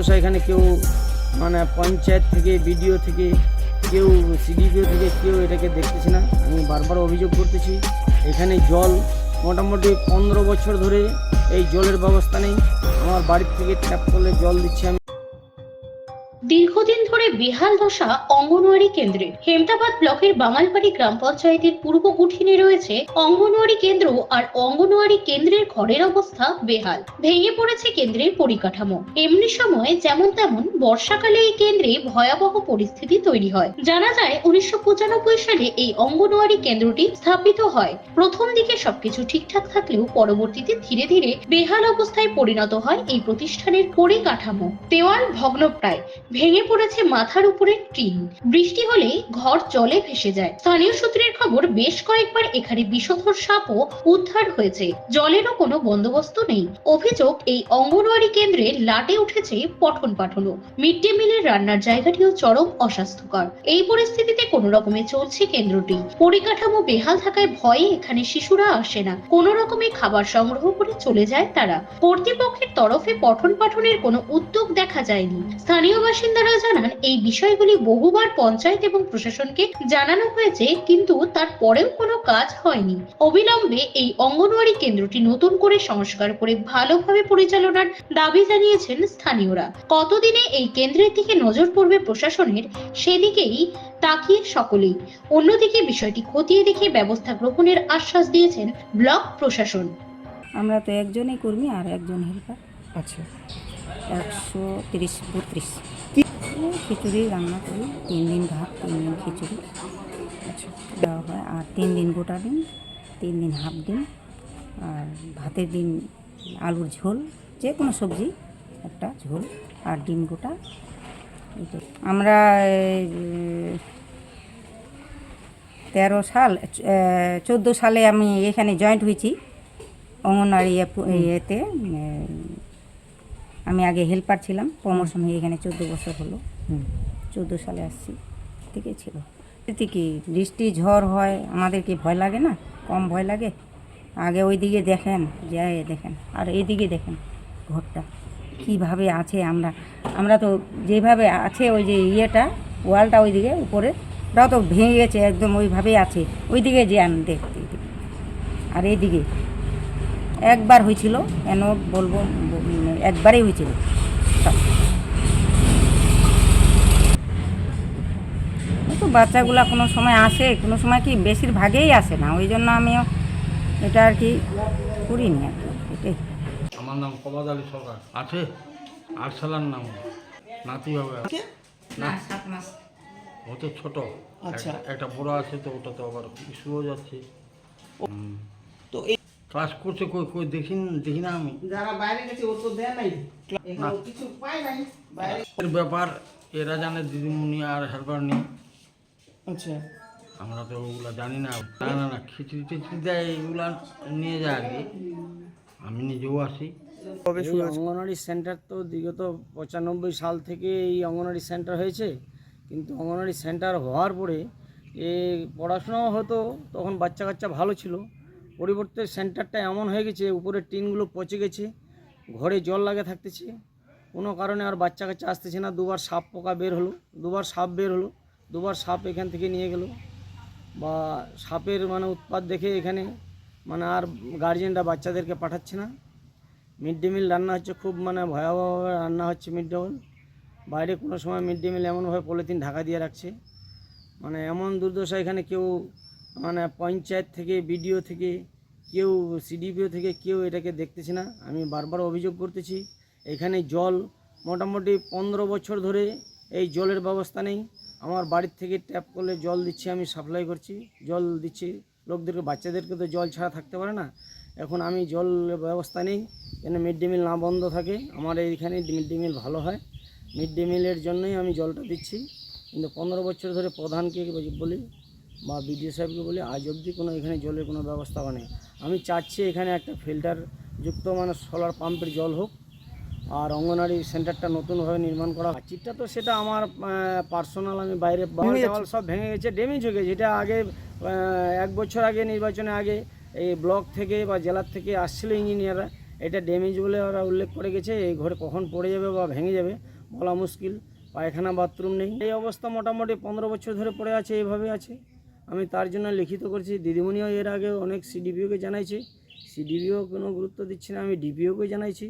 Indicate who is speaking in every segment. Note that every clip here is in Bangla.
Speaker 1: দুর্দশা এখানে কেউ মানে পঞ্চায়েত থেকে, বিডিও থেকে, কেউ সিডিপিও থেকে, কেউ এটাকে দেখতেছে না। আমি বারবার অভিযোগ করতেছি, এখানে জল মোটামুটি পনেরো বছর ধরে এই জলের ব্যবস্থা নেই। আমার বাড়ির থেকে ট্যাপ করলে জল দিচ্ছে আমি।
Speaker 2: দীর্ঘদিন ধরে বেহাল দশা অঙ্গনওয়াড়ি কেন্দ্রে। হেমতাবাদ ব্লকের বাঙালবাড়ি গ্রাম পঞ্চায়েতের পূর্ব কুঠিনে রয়েছে অঙ্গনওয়াড়ি কেন্দ্র আর অঙ্গনওয়াড়ি কেন্দ্রের ঘরের অবস্থা বেহাল। ভেঙে পড়েছে কেন্দ্রের পরিকাঠামো। এমনি সময় যেমন তেমন বর্ষাকালে এই কেন্দ্রে ভয়াবহ পরিস্থিতি তৈরি হয়। জানা যায়, উনিশশো পঁচানব্বই সালে এই অঙ্গনওয়াড়ি কেন্দ্রটি স্থাপিত হয়। প্রথম দিকে সবকিছু ঠিকঠাক থাকলেও পরবর্তীতে ধীরে ধীরে বেহাল অবস্থায় পরিণত হয় এই প্রতিষ্ঠানের পরিকাঠামো। দেওয়াল ভগ্নপ্রায়। ভেঙে পড়েছে মাথার উপরে টিন। বৃষ্টি হলেই ঘর জলে ভেসে যায়। স্থানীয় সূত্রের খবর, বেশ কয়েকবার এখানে বিষধর সাপও উদ্ধার হয়েছে। জলেরও কোনো বন্দোবস্ত নেই। অভিযোগ, এই অঙ্গনওয়াড়ি কেন্দ্রে লাটে উঠেছে পঠন পাঠনও। মিড ডে মিলের রান্নার জায়গাটিও চরম অস্বাস্থ্যকর। এই পরিস্থিতিতে কোনো রকমে চলছে কেন্দ্রটি। পরিকাঠামো বেহাল থাকায় ভয়ে এখানে শিশুরা আসে না। কোনো রকমে খাবার সংগ্রহ করে চলে যায় তারা। কর্তৃপক্ষের তরফে পঠন পাঠনের কোনো উদ্যোগ দেখা যায়নি। স্থানীয় বাসিন্দারা জানান এই বিষয়গুলি বহুবার পঞ্চায়েত এবং প্রশাসনকে জানানো হয়েছে কিন্তু তারপরেও কোনো কাজ হয়নি। অবিলম্বে এই অঙ্গনওয়াড়ি কেন্দ্রটি নতুন করে সংস্কার করে ভালোভাবে পরিচালনার দাবি জানিয়েছেন স্থানীয়রা। কতদিনে এই কেন্দ্রের দিকে নজর পড়বে প্রশাসনের সেদিকেই তাকিয়ে সকলেই। অন্যদিকে বিষয়টি খতিয়ে দেখে ব্যবস্থা গ্রহণের আশ্বাস দিয়েছেন ব্লক প্রশাসন।
Speaker 3: আমরা তো একজনই কর্মী আর একজন হেল্পার।
Speaker 4: আচ্ছা।
Speaker 3: একশো তিরিশ বত্রিশ। খিচুড়ি রান্না করি তিন দিন ভাত তিন দিন খিচুড়ি।
Speaker 4: আচ্ছা
Speaker 3: দেওয়া হয়। আর তিন দিন গোটা দিন তিন দিন হাফ দিন আর ভাতের দিন আলুর ঝোল যে কোনো সবজি একটা ঝোল আর ডিম গোটা। আমরা তেরো সাল চোদ্দ সালে আমি এখানে জয়েন্ট হয়েছি অঙ্গনওয়াড়ি ইয়েতে আমি আগে হেল্পার ছিলাম প্রমোশন হয়ে এখানে চোদ্দ বছর হলো। চোদ্দ সালে আসছি থেকে ছিল। এতে কি বৃষ্টি ঝড় হয় আমাদের কি ভয় লাগে না? কম ভয় লাগে? আগে ওই দিকে দেখেন যায় দেখেন আর এইদিকে দেখেন ঘরটা কীভাবে আছে আমরা। আমরা তো যেভাবে আছে ওই যে ইয়েটা ওয়ালটা ওইদিকে উপরে ওটাও তো ভেঙে গেছে একদম ওইভাবেই আছে। ওই ওইদিকে যান দেখতে। আর এইদিকে একবার হয়েছিল কেন বলব একবারই হয়েছিল। তো বাচ্চাগুলো কোনো সময় আসে কোনো সময় কি বেশিরভাগেই আসে না ওই জন্য আমিও এটা আর কি করিনি আর কি এটাই
Speaker 5: আমার নাম কবাদ আলী সরকার আছে আরসালার নাম নাতি হবে
Speaker 4: কে?
Speaker 5: না
Speaker 3: সাত মাস
Speaker 5: ও তো ছোট
Speaker 4: আচ্ছা।
Speaker 5: একটা- বড় আছে তো ওটা তো আবার স্কুলও যাচ্ছে।
Speaker 4: তো এই
Speaker 5: ক্লাস করছে কই কই দেখি দেখি না আমি।
Speaker 4: যারা বাইরে গেছে ও তো দেয় নাই। এখানে কিছু পায় নাই। বাইরে
Speaker 5: এর ব্যাপার এরা জানে দিদিমণি আর হেল্পার নেই।
Speaker 4: আচ্ছা।
Speaker 5: আমরা তো ওগুলা জানি না। না না না খিচড়ি টিচড়ি দেয় এগুলা নিয়ে যায় আর কি আমি নিজেও আসি।
Speaker 4: কবে শুরু?
Speaker 1: অঙ্গনওয়াড়ি সেন্টার তো বিগত পঁচানব্বই সাল থেকে এই অঙ্গনওয়াড়ি সেন্টার হয়েছে। কিন্তু অঙ্গনওয়াড়ি সেন্টার হওয়ার পরে এ পড়াশোনাও হতো তখন বাচ্চা কাচ্চা ভালো ছিল। পরিবর্তে সেন্টারটা এমন হয়ে গেছে, উপরের টিনগুলো পচে গেছে, ঘরে জল লাগে থাকতেছে। কোনো কারণে আর বাচ্চা কাচ্চা আসতেছে না, দুবার সাপ পোকা বের হলো, দুবার সাপ বের হলো, দুবার সাপ এখান থেকে নিয়ে গেল। বা সাপের মানে উৎপাত দেখে এখানে মানে আর গার্জেনরা বাচ্চাদেরকে পাঠাচ্ছে না। মিড ডে মিল রান্না হচ্ছে খুব মানে ভয়াবহভাবে রান্না হচ্ছে মিড ডে মিল। বাইরে কোনো সময় মিড ডে মিল এমনভাবে পলিথিন ঢাকা দিয়ে রাখছে। মানে এমন দুর্দশা এখানে কেউ মানে পঞ্চায়েত থেকে, বিডিও থেকে, কেউ সিডিপিও থেকে, কেউ এটাকে দেখতেছে না। আমি বারবার অভিযোগ করতেছি, এখানে জল মোটামুটি পনেরো বছর ধরে এই জলের ব্যবস্থা নেই। আমার বাড়ির থেকে ট্যাপ করলে জল দিচ্ছি, আমি সাপ্লাই করছি। জল দিচ্ছি, লোকদেরকে, বাচ্চাদেরকে তো জল ছাড়া থাকতে পারে না। এখন আমি জল ব্যবস্থা নেই, যেন মিড ডে মিল না বন্ধ থাকে। আমার এইখানে মিড ডে মিল ভালো হয়। মিড ডে মিলের জন্যই আমি জলটা দিচ্ছি। কিন্তু পনেরো বছর ধরে প্রধানকে বলি বা বিডিও সাহেবকে বলি আজ অবধি কোনো এখানে জলের কোনো ব্যবস্থা নেই আমি চাচ্ছি এখানে একটা ফিল্টার যুক্ত মানে সোলার পাম্পের জল হোক আর অঙ্গনারী সেন্টারটা নতুনভাবে নির্মাণ করা চিটটা তো সেটা আমার পার্সোনাল আমি বাইরে। দেওয়াল সব ভেঙে গেছে ড্যামেজ হয়ে গেছে। এটা আগে এক বছর আগে নির্বাচনে আগে এই ব্লক থেকে বা জেলার থেকে আসছিল ইঞ্জিনিয়াররা। এটা ড্যামেজ বলে ওরা উল্লেখ করে গেছে এই ঘরে কখন পড়ে যাবে বা ভেঙে যাবে বলা মুশকিল। পায়খানা বাথরুম নেই। এই অবস্থা মোটামুটি পনেরো বছর ধরে পড়ে আছে এইভাবে আছে। আমি তার জন্য লিখিত করছি। দিদিমণিও এর আগে অনেক সিডিপিওকে জানাইছে। সিডিপিও কোনো গুরুত্ব দিচ্ছে না, আমি ডিপিওকে জানাইছি।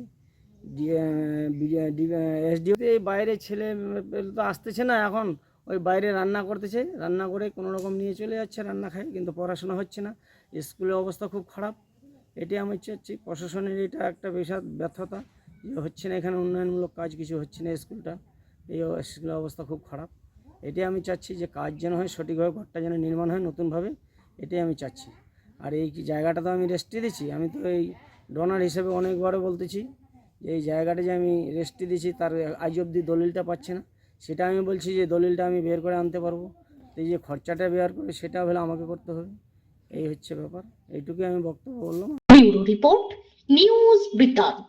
Speaker 1: এসডিও এই বাইরে ছেলে তো আসতেছে না এখন। ওই বাইরে রান্না করতেছে, রান্না করে কোনো রকম নিয়ে চলে যাচ্ছে, রান্না খায়, কিন্তু পড়াশোনা হচ্ছে না। স্কুলের অবস্থা খুব খারাপ। এটি আমি চাচ্ছি, প্রশাসনের এটা একটা বিশাল ব্যর্থতা যে হচ্ছে না, এখানে উন্নয়নমূলক কাজ কিছু হচ্ছে না স্কুলটা। এই স্কুলের অবস্থা খুব খারাপ। এটি আমি চাচ্ছি যে কাজ যেন হয় সঠিকভাবে ঘরটা যেন নির্মাণ হয় নতুনভাবে এটাই আমি চাচ্ছি। আর এই কি জায়গাটা তো আমি রেস্টে দিচ্ছি? আমি তো এই ডোনার হিসেবে অনেকবারও বলতেছি যে এই জায়গাটা যে আমি রেস্টে দিচ্ছি তার আজ অবধি দলিলটা পাচ্ছে না। সেটা আমি বলছি যে দলিলটা আমি বের করে আনতে পারব। এই যে খরচাটা বের করে সেটা হলে আমাকে করতে হবে। এই হচ্ছে ব্যাপার। এইটুকুই আমি বক্তব্য বললাম।
Speaker 2: রিপোর্ট নিউজ বৃত্তান্ত.